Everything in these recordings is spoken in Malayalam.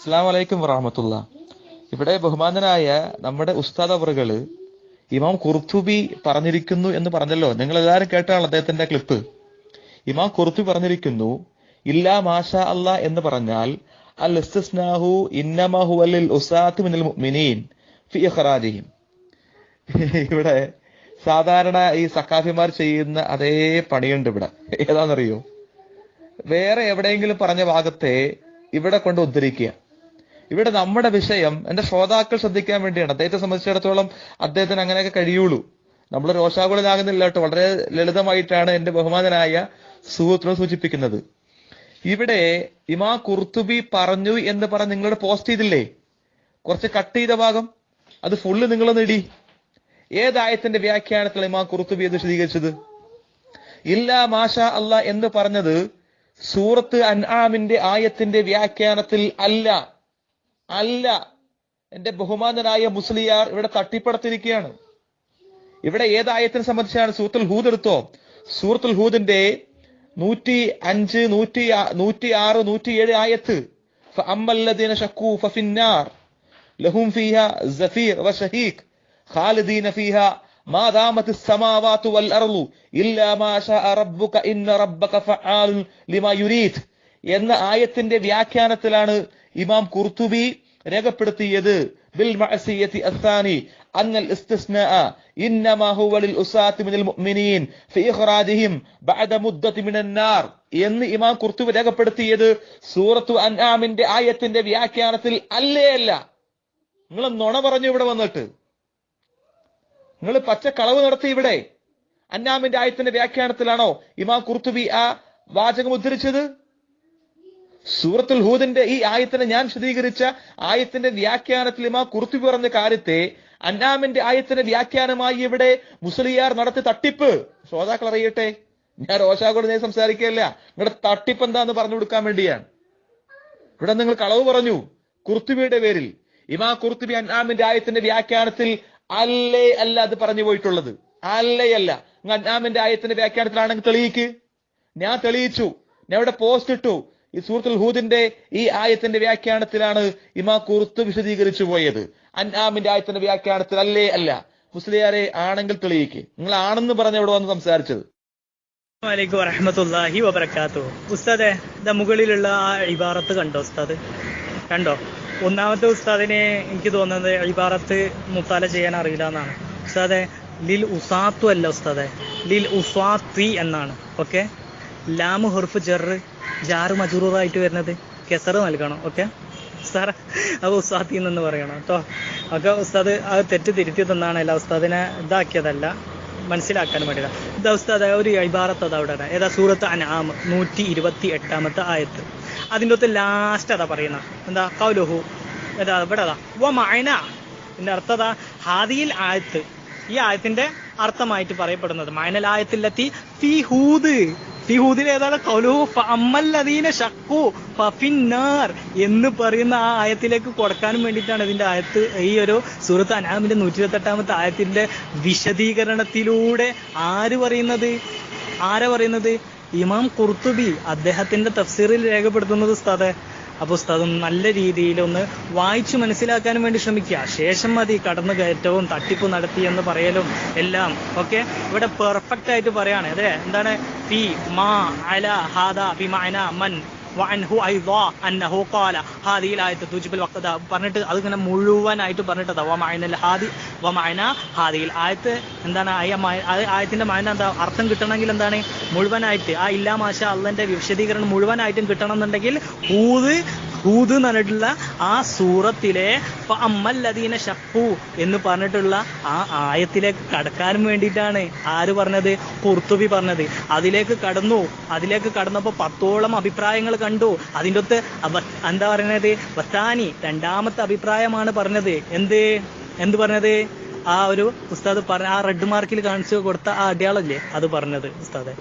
അസ്സാം വലൈക്കും വറഹമത്തുള്ള. ഇവിടെ ബഹുമാനനായ നമ്മുടെ ഉസ്താദ് അവറുകൾ ഇമാം കുർത്തുബി പറഞ്ഞിരിക്കുന്നു എന്ന് പറഞ്ഞല്ലോ. നിങ്ങൾ എല്ലാവരും കേട്ടാണ് അദ്ദേഹത്തിന്റെ ക്ലിപ്പ്. ഇമാം കുർത്തുബി പറഞ്ഞിരിക്കുന്നു ഇല്ലാ മാഷ അല്ല എന്ന് പറഞ്ഞാൽ അൽ ഇസ്തിസ്നാഹു ഇന്നമഹു അലിൽ ഉസാത്ത് മിനൽ മുഅ്മിനീൻ ഫി ഇഖ്റാജിഹിം. ഇവിടെ സാധാരണ ഈ സക്കാഫിമാർ ചെയ്യുന്ന അതേ പണിയുണ്ട് ഇവിടെ. ഏതാണെന്നറിയോ വേറെ എവിടെയെങ്കിലും പറഞ്ഞ ഭാഗത്തെ ഇവിടെ കൊണ്ട് ഉദ്ധരിക്കുക. ഇവിടെ നമ്മുടെ വിഷയം എന്റെ ശ്രോതാക്കൾ ശ്രദ്ധിക്കാൻ വേണ്ടിയാണ്. അദ്ദേഹത്തെ സംബന്ധിച്ചിടത്തോളം അദ്ദേഹത്തിന് അങ്ങനെയൊക്കെ കഴിയുള്ളൂ. നമ്മൾ രോഷാകുലനാകുന്നില്ല കേട്ടോ. വളരെ ലളിതമായിട്ടാണ് എന്റെ ബഹുമാനനായ സുഹൃത്തിനെ സൂചിപ്പിക്കുന്നത്. ഇവിടെ ഇമാ കുർത്തുബി പറഞ്ഞു എന്ന് പറഞ്ഞ് നിങ്ങളുടെ പോസ്റ്റ് ചെയ്തില്ലേ? കുറച്ച് കട്ട് ചെയ്ത ഭാഗം. അത് ഫുള്ള് നിങ്ങൾ ഇടി. ഏതായത്തിന്റെ വ്യാഖ്യാനത്തിൽ ഇമാ കുർത്തുബി എന്ന് വിശദീകരിച്ചത്? ഇല്ല മാഷ അല്ല എന്ന് പറഞ്ഞത് സൂറത്ത് അൻആമിന്റെ ആയത്തിന്റെ വ്യാഖ്യാനത്തിൽ അല്ല. അല്ല എന്റെ ബഹുമാനനായ മുസ്ലിയാർ ഇവിടെ തട്ടിപ്പടത്തിരിക്കുകയാണ് ഇവിടെ ഏതായത്തിനെ സംബന്ധിച്ചാണ് സൂറത്തുൽ ഹൂദ് എടുത്തോ സൂറത്തുൽ ഹൂദിന്റെ നൂറ്റി അഞ്ച് നൂറ്റി ആ- നൂറ്റി ആറ് നൂറ്റി ഏഴ് ആയത്ത് ഫഅമ്മല്ലദീന ശക്കൂ ഫഫിന്നാർ ലഹും ഫീഹ സഫീർ വശഹീഖ് ഖാലിദീന ഫീഹ ما دامت السماوات والأرض إلا ما شاء ربك إن ربك فعال لما يريد എന്ന ആയത്തിന്റെ വ്യാഖ്യാനത്തിലാണ് ഇമാം കുർത്തുബി രേഖപ്പെടുത്തിയത്. ബിൽ അന്നൽ ലിൽ മിനൽ മുഅ്മിനീൻ ബഅദ എന്ന് ഇമാം കുർത്തുബി രേഖപ്പെടുത്തിയത് സൂറത്തു അൻആമിന്റെ ആയത്തിന്റെ വ്യാഖ്യാനത്തിൽ അല്ലേ അല്ല. നിങ്ങൾ നുണ പറഞ്ഞു ഇവിടെ വന്നിട്ട്. നിങ്ങൾ പച്ച കളവ് നടത്തി ഇവിടെ. അന്നാമിന്റെ ആയത്തിന്റെ വ്യാഖ്യാനത്തിലാണോ ഇമാം കുർത്തുബി ആ വാചകം ഉദ്ധരിച്ചത്? സൂറത്തുൽ ഹൂദിന്റെ ഈ ആയത്തിനെ ഞാൻ വിശദീകരിച്ച ആയത്തിന്റെ വ്യാഖ്യാനത്തിൽ ഇമാ കുർത്തുബി പറഞ്ഞ കാര്യത്തെ അന്നാമിന്റെ ആയത്തിന്റെ വ്യാഖ്യാനമായി ഇവിടെ മുസ്ലിയാർ നടത്തി തട്ടിപ്പ്. ശ്രോതാക്കൾ അറിയട്ടെ? ഞാൻ രോഷാകോട് ഞാൻ സംസാരിക്കുകയല്ല. നിങ്ങളുടെ തട്ടിപ്പ് എന്താന്ന് പറഞ്ഞു കൊടുക്കാൻ വേണ്ടിയാണ്. ഇവിടെ നിങ്ങൾ കളവ് പറഞ്ഞു. കുർത്തുബിയുടെ പേരിൽ. ഇമാ കുർത്തുബി അന്നാമിന്റെ ആയത്തിന്റെ വ്യാഖ്യാനത്തിൽ അല്ലേ അല്ല അത് പറഞ്ഞു പോയിട്ടുള്ളത്. അല്ലേ അല്ല. നിങ്ങൾ അന്നാമിന്റെ ആയത്തിന്റെ വ്യാഖ്യാനത്തിലാണെങ്കിൽ തെളിയിക്ക്. ഞാൻ തെളിയിച്ചു. ഞാൻ ഇവിടെ പോസ്റ്റ് ഇട്ടു. ഈ സൂറത്തുൽ ഹൂദിന്റെ ഈ ആയത്തിന്റെ വ്യാഖ്യാനത്തിലാണ് ഇമാ കുർത്ത് വിശദീകരിച്ചു പോയത്. അന്നാമിന്റെ ആയത്തിന്റെ വ്യാഖ്യാനത്തിൽ അല്ലേ? അല്ല. മുസ്ലിയാരെ ആണെങ്കിൽ തെളിയിക്ക്. നിങ്ങൾ ആണെന്ന് പറഞ്ഞ ഇവിടെ വന്ന് സംസാരിച്ചത്? വലൈക്കും വബർക്കാത്തു ഉസ്താദെ മുകളിലുള്ള ആ ഇബാറത്ത് കണ്ടോ ഉസ്താദ്? കണ്ടോ? ഒന്നാമത്തെ ഉസ്താദിനെ എനിക്ക് തോന്നുന്നത് ഇബാറത്ത് മുത്താല ചെയ്യാൻ അറിയില്ല എന്നാണ്. ഉസ്താദെ ലിൽ ഉസാത്തു അല്ല ഉസ്താദെ. ലിൽ ഉസാത്തി എന്നാണ്. ഓക്കെ? ലാമു ഹുർഫ് ജറ് ജാറ് മജൂറായിട്ട് വരുന്നത്. കെസറ് നൽകണം ഓക്കെ സാർ അത് ഉസ്താദിൽ നിന്ന് പറയണം കേട്ടോ. ഒക്കെ ഉസ്താദ് അത് തെറ്റ് തിരുത്തി തന്നാണ് അല്ല ഉസ്താദിനെ ഇതാക്കിയതല്ല മനസ്സിലാക്കാൻ വേണ്ടിയില്ല ഇതാ ഉസ്താദ് ഒരു ഇബാറത്ത് അത് അവിടെ ഏതാ? സൂറത്ത് അനാമ് നൂറ്റി ഇരുപത്തി എട്ടാമത്തെ ആയത്ത്. അതിന്റെ അകത്ത് ലാസ്റ്റ് അതാ പറയുന്ന എന്താ? കൗലുഹു ഏതാ? ഇവിടെ അതാ. വ മഅന. ഇതിന്റെ അർത്ഥം അതാ ഹാദിയിൽ ആയത്ത്. ഈ ആയത്തിന്റെ അർത്ഥമായിട്ട് പറയപ്പെടുന്നത് മൈനൽ ആയത്തിലെത്തി ഫി ഹൂദ്. ഫി ഹൂദിൽ ഏതാണ്? കൗലുഹു ഫഅമ്മല്ലദീന ശക്കു ഫഫിന്നാർ എന്ന് പറയുന്ന ആ ആയത്തിലേക്ക് കൊടുക്കാനും വേണ്ടിയിട്ടാണ് ഇതിന്റെ ആയത്ത് ഈ ഒരു സുഹൃത്ത് അനാമിന്റെ നൂറ്റി ഇരുപത്തെട്ടാമത്തെ ആയത്തിന്റെ വിശദീകരണത്തിലൂടെ ആര് പറയുന്നത്? ആരാ പറയുന്നത്? ഇമാം കുർത്തുബി അദ്ദേഹത്തിന്റെ തഫ്സീറിൽ രേഖപ്പെടുത്തുന്നത് ഉസ്താദെ അപ്പൊ ഉസ്താദ് നല്ല രീതിയിൽ ഒന്ന് വായിച്ചു മനസ്സിലാക്കാനും വേണ്ടി ശ്രമിക്കുക. ശേഷം മതി കടന്നു കയറ്റവും തട്ടിപ്പ് നടത്തി എന്ന് പറയലും എല്ലാം. ഓക്കെ? ഇവിടെ പെർഫെക്റ്റ് ആയിട്ട് പറയാണ്. അതെ? എന്താണ്? പി മാ അല ഹാദ പി മാന മൻ. വഅൻഹു അയ്ദാ അന്നഹു പറഞ്ഞിട്ട് അതിങ്ങനെ മുഴുവനായിട്ട് പറഞ്ഞിട്ടതാ വ മഅനൽ ഹാദി വ മഅന ഹാദിഹിൽ ആയത്ത് എന്താണ്? ആയത്തിന്റെ മായന എന്താ അർത്ഥം കിട്ടണമെങ്കിൽ എന്താണ്? മുഴുവനായിട്ട്. ആ ഇല്ലാ മാഷ അള്ളന്റെ വിശദീകരണം മുഴുവനായിട്ടും കിട്ടണം എന്നുണ്ടെങ്കിൽ ഹൂദ് ഹൂദ് എന്ന് പറഞ്ഞിട്ടുള്ള ആ സൂറത്തിലെ അമ്മല്ലദീന ഷപ്പു എന്ന് പറഞ്ഞിട്ടുള്ള ആ ആയത്തിലേക്ക് കടക്കാനും വേണ്ടിയിട്ടാണ് ആര് പറഞ്ഞത്? കുർത്തുബി പറഞ്ഞത്. അതിലേക്ക് കടന്നു. അതിലേക്ക് കടന്നപ്പോൾ പത്തോളം അഭിപ്രായങ്ങൾ കണ്ടു. അതിന്റെ ഒത്ത് എന്താ പറയണത്? വസാനി രണ്ടാമത്തെ അഭിപ്രായമാണ് പറഞ്ഞത്. എന്ത്? എന്ത് പറഞ്ഞത്? ആ ഒരു ഉസ്താദ് പറഞ്ഞ ആ റെഡ് മാർക്കിൽ കാണിച്ചു കൊടുത്ത ആ അടയാളല്ലേ അത് പറഞ്ഞത് ഉസ്താദ്.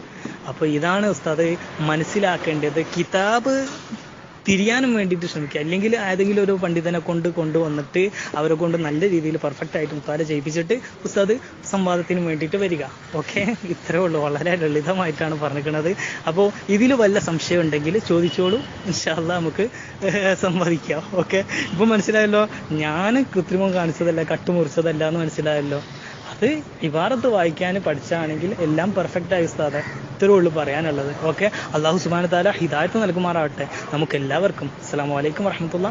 അപ്പൊ ഇതാണ് ഉസ്താദ് മനസ്സിലാക്കേണ്ടത്. കിതാബ് തിരിയാനും വേണ്ടിയിട്ട് ശ്രമിക്കുക. അല്ലെങ്കിൽ ഏതെങ്കിലും ഒരു പണ്ഡിതനെ കൊണ്ട് കൊണ്ടുവന്നിട്ട് അവരെ കൊണ്ട് നല്ല രീതിയിൽ പെർഫെക്റ്റ് ആയിട്ട് മുത്താര ചെയ്യിപ്പിച്ചിട്ട് ഉസ്താദ് സംവാദത്തിന് വേണ്ടിയിട്ട് വരിക. ഓക്കെ ഇത്രേ ഉള്ളൂ. വളരെ ലളിതമായിട്ടാണ് പറഞ്ഞിരിക്കുന്നത്. അപ്പോൾ ഇതിൽ വല്ല സംശയം ഉണ്ടെങ്കിൽ ചോദിച്ചോളൂ. ഇൻഷാല്ല നമുക്ക് സംവദിക്കാം. ഓക്കെ ഇപ്പം മനസ്സിലായല്ലോ? ഞാൻ കൃത്രിമം കാണിച്ചതല്ല കട്ടുമുറിച്ചതല്ല എന്ന് മനസ്സിലായല്ലോ? അത് ഇബാറത്ത് വായിക്കാൻ പഠിച്ചാണെങ്കിൽ എല്ലാം പെർഫെക്റ്റ് ആയി ഉസ്താദെ. ഇത്രേ ഉള്ളൂ പറയാനുള്ളത്. ഓക്കെ അള്ളാഹു സുബാന താല ഹിദായത്ത് നൽകുമാറാവട്ടെ നമുക്ക് എല്ലാവർക്കും അസ്സാം വലൈക്കും വർഹമത്തുള്ള